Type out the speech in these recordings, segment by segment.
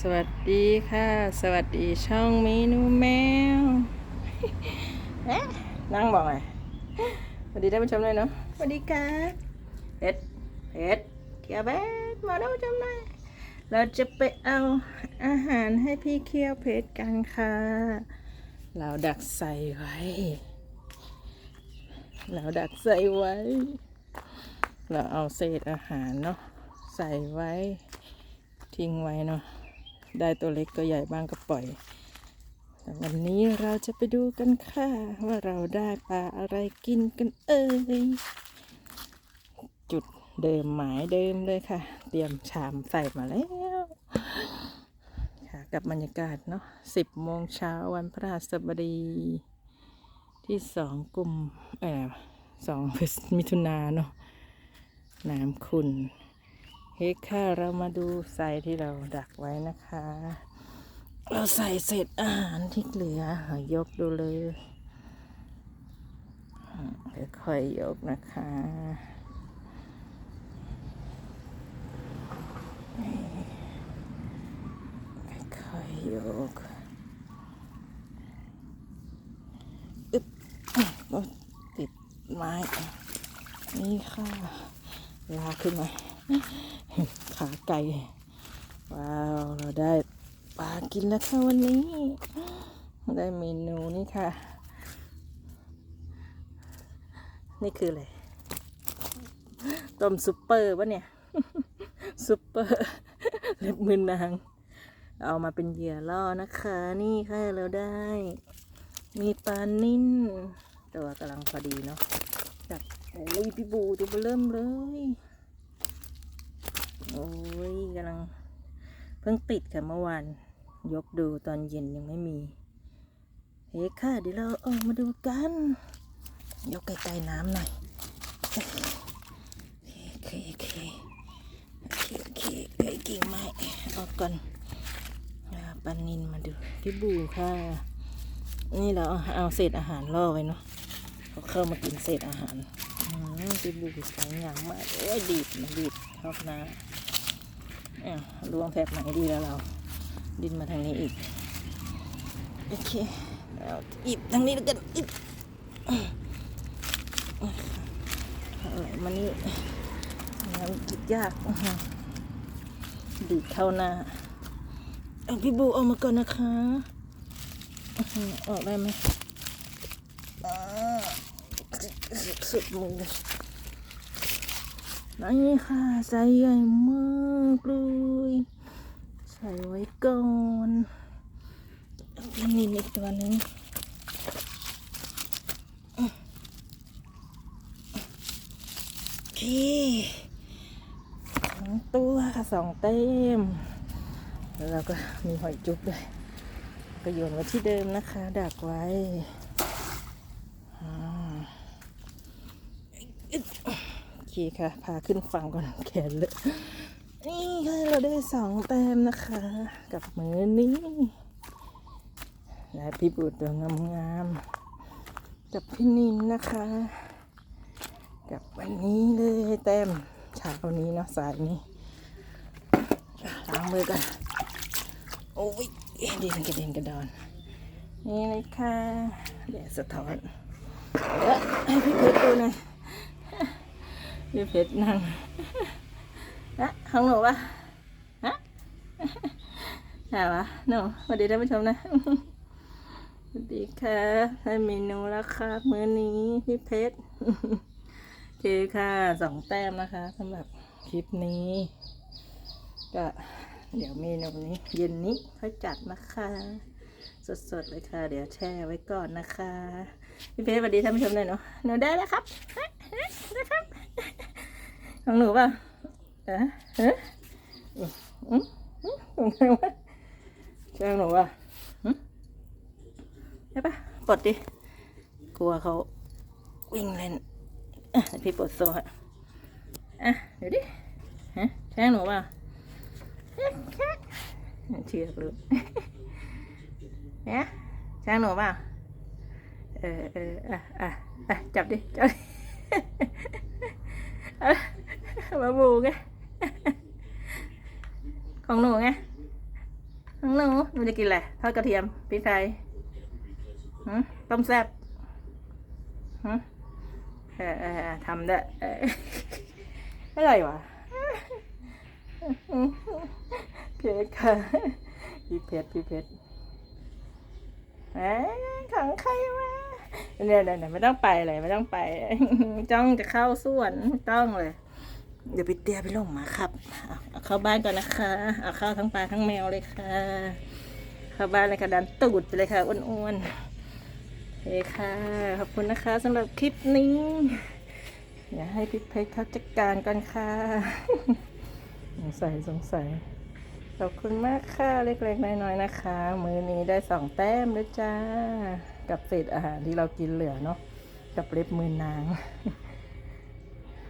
สวัสดีค่ะ สวัสดีช่องเมนูแมวเอ๊ะนั่งบอกไงสวัสดีท่านผู้ชมเลยเนาะสวัสดีค่ะเพชรเพชรเคียวเพชรมาท่านผู้ชมหน่อยเราจะไปเอาอาหารให้พี่เคียวเพชรกันค่ะ เราดักใส่ไว้ เราดักใส่ไว้ เราเอาเศษอาหารเนาะใส่ไว้ทิ้งไว้เนาะ ได้ตัวเล็กตัวใหญ่บ้างก็ปล่อย แต่วันนี้เราจะไปดูกันค่ะ ว่าเราได้ปลาอะไรกินกันเอ่ยจุดเดิมหมายเดิมเลยค่ะ เตรียมชามใส่มาแล้วค่ะกับบรรยากาศเนาะสิบโมงเช้าวันพฤหัสบดีที่สองกุมเออสองมิถุนาเนาะน้ำขุน เฮ้ค่ะเรามาดูใส่ที่เราดักไว้นะคะ เราใส่เศษอาหารที่เหลือ ยกดูเลยค่อยๆยกนะคะค่อยๆยกอึบโอ๊ยติดไม้ นี่ค่ะ ลากขึ้นมา ขาไก่ ว้าว เราได้ปลากินแล้วค่ะวันนี้ ได้เมนูนี่ค่ะ นี่คืออะไร ต้มซุปเปอร์ปะเนี่ย ซุปเปอร์ เล็บมือนาง เอามาเป็นเหยื่อล่อนะคะ นี่ค่ะเราได้ มีปลานิ่นตัวกำลังพอดีเนาะจับโอ้ยพี่บูตัวเริ่มเลย โอ้ยกำลัง เพิ่งติดค่ะเมื่อวาน ยกดูตอนเย็นยังไม่มี เฮ้ค่ะ เดี๋ยวเราออกมาดูกัน ยกไกลๆน้ำหน่อย โอเคโอเคโอเคโอเคไอ้กิ่งไม้ออกก่อนปลานินมาดูพี่บูค่ะ นี่เราเอาเอาเศษอาหารล่อไว้เนาะเขาเข้ามากินเศษอาหารพี่บูสวยงามมากโอ้ยดีดมันดีดชอบนะ รวงแผกไหนดีแล้วเรา ดินมาทางนี้อีก โอเคเอาอีบทางนี้แล้วกันอีบอะไรมันนี่มันกิดยากดีเข้าหน้าเอาพี่บูออกมาก่อนนะคะ ออกได้ไหมสุดมือ เลยนี่ค่ะใส่ใหญ่มากเลยใส่ไว้ก่อนนี่อีกตัวหนึงโอเคสองตัวค่ะสองเต็ม แล้วเราก็มีหอยจุ๊บด้วยก็โยนไว้ที่เดิมนะคะ ดักไว้อ่า โอ เคค่ะ พาขึ้นฝั่งก่อนแขนเลย นี่ค่ะเราได้สองแต้มนะคะ กับมือนี้และพี่บุตรตัวงามๆกับพี่นินนะคะ กับวันนี้เลยแต้มเช้านี้เนาะสายนี้ล้างมือกันโอ้ยดินกระเด็นกระดอน นี่เลยค่ะเดี๋ยวสะท้อนเดี๋ยวให้พี่เพชรดูหน่อย พี่เพชรนั่งนะของหนูปะฮะหาวะหนูสวัสดีท่านผู้ชมนะสวัสดีค่ะได้เมนูแล้วค่ะมื้อนี้พี่เพชรโอเคค่ะสองแต้มนะคะสำหรับคลิปนี้ ก็เดี๋ยวเมนูนี้ เย็นนี้ค่อยจัดนะคะสดๆเลยค่ะ เดี๋ยวแช่ไว้ก่อนนะคะ พี่เพชรสวัสดีท่านผู้ชมหน่อยเนาะหนูได้แล้วครับฮะฮะนะครับ ของหนูป่ะเออเอออืมอืมอืมของใครวะใช่ของหนูเปล่ะอืมใช่ปะปลดดิ กลัวเขาวิ่งเล่นอะเดี๋ยพี่ปลดโซ่ให้อะเดี๋ยวดิฮะใช่ของหนูเปล่ะเอ๊ะแค่เชือกลูกเนี่ยช่างหนูเปล่าเออเอออะอะอะจับดิ จับดิ เอาบูไงของหนูไงหนูหนูจะกินอะไรทอดกระเทียมพริกไทยหต้มแซ่บหอทำได้อะไรวะเพชรค่ะพี่เพชรพี่เพชรเอ้ยของใครมาเนี่ยเนี่ยไม่ต้องไปเลยไม่ต้องไป จ้องจะเข้าส่วนไม่ต้องเลย เดี๋ยวไปเตียไปลงมาครับเอาเข้าบ้านก่อนนะคะเอาเข้าทั้งปลาทั้งแมวเลยค่ะ เข้าบ้านเลยค่ะดันตูดไปเลยค่ะอ้วนๆโอเคค่ะ ขอบคุณนะคะสำหรับคลิปนี้อย่าให้พี่เพชรเขาจัดการกันค่ะสงสัยสงสัยขอบคุณมากค่ะเล็กๆน้อยๆนะคะ มือนี้ได้สองแต้มด้วยจ้า กับเศษอาหารที่เรากินเหลือเนาะกับเล็บมือนาง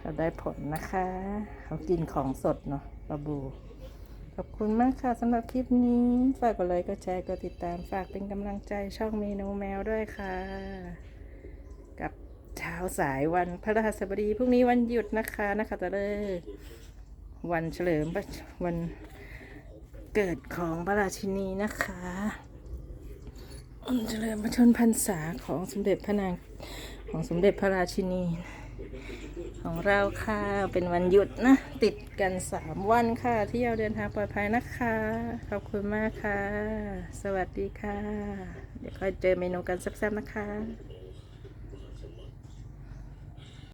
เราได้ผลนะคะ เขากินของสดเนาะปลาบู ขอบคุณมากค่ะสำหรับคลิปนี้ ฝากกดไลค์กดแชร์กดติดตามฝากเป็นกำลังใจช่องเมนูแมวด้วยค่ะ กับเช้าสายวันพระรหัสบดีพรุ่งนี้วันหยุดนะคะนะคะตะเลิกวันเฉลิมวันเกิดของพระราชินีนะคะเฉลิมพระชนพรรษาของสมเด็จพระนางของสมเด็จพระราชินี ของเราค่ะ เป็นวันหยุดนะ ติดกันสามวันค่ะ เที่ยวเดินทางปลอดภัยนะคะ ขอบคุณมากค่ะ สวัสดีค่ะ เดี๋ยวค่อยเจอเมนูกันแซ่บๆนะคะ